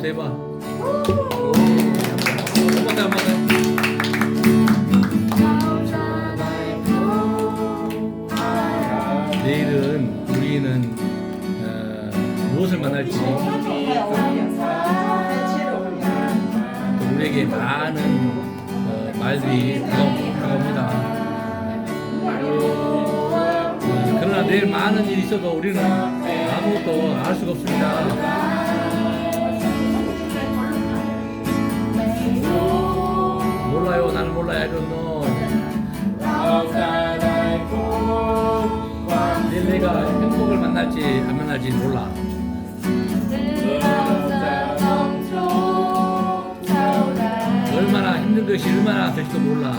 오 대박. 한번 더, 한번 더. 내일은 우리는 어, 무엇을 만날지 또 우리에게 많은 어, 말들이 다가옵니다. 어, 그러나 내일 많은 일이 있어도 우리는 아무것도 알 수가 없습니다. 내가 행복을 만날지 안 만날지 몰라. 얼마나 힘든 것이 얼마나 될지도 몰라.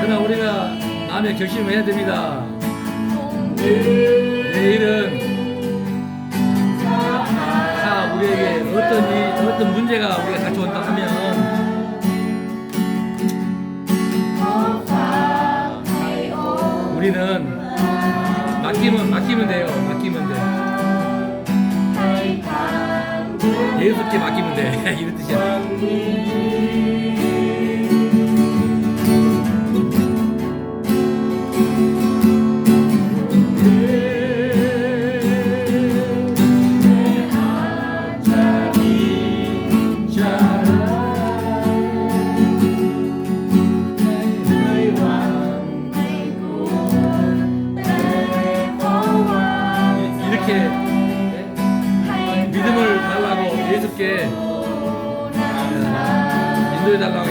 그러나 우리가 마음에 결심을 해야 됩니다. 내일은 어떤 일, 어떤 문제가 우리가 닥쳐온다 하면 우리는 맡기면 맡기면 돼요. 맡기면 돼. 예수께 맡기면 돼. 이런 뜻이야. 이렇게 믿음을 달라고 예수께 인도해 달라고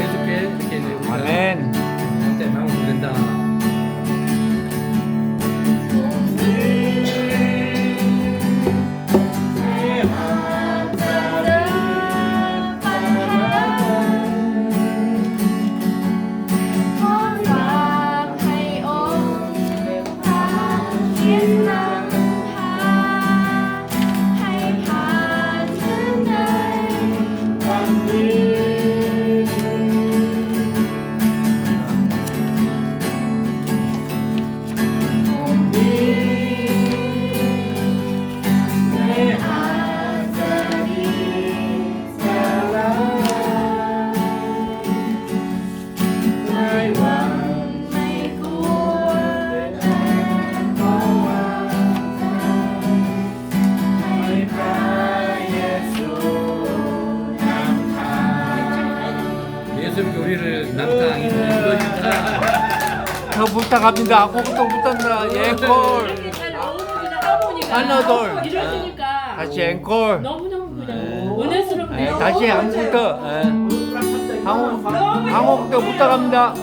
예수님께 우리를 남탕 인도해주사 더 부탁합니다 아무것도 못한다 앵콜 하나, 둘. 이러시니까 다시 앵콜 너무너무 그냥 네. 은혜스럽네요. 네, 다시 한국부터 예. 한국 한국부터 부탁합니다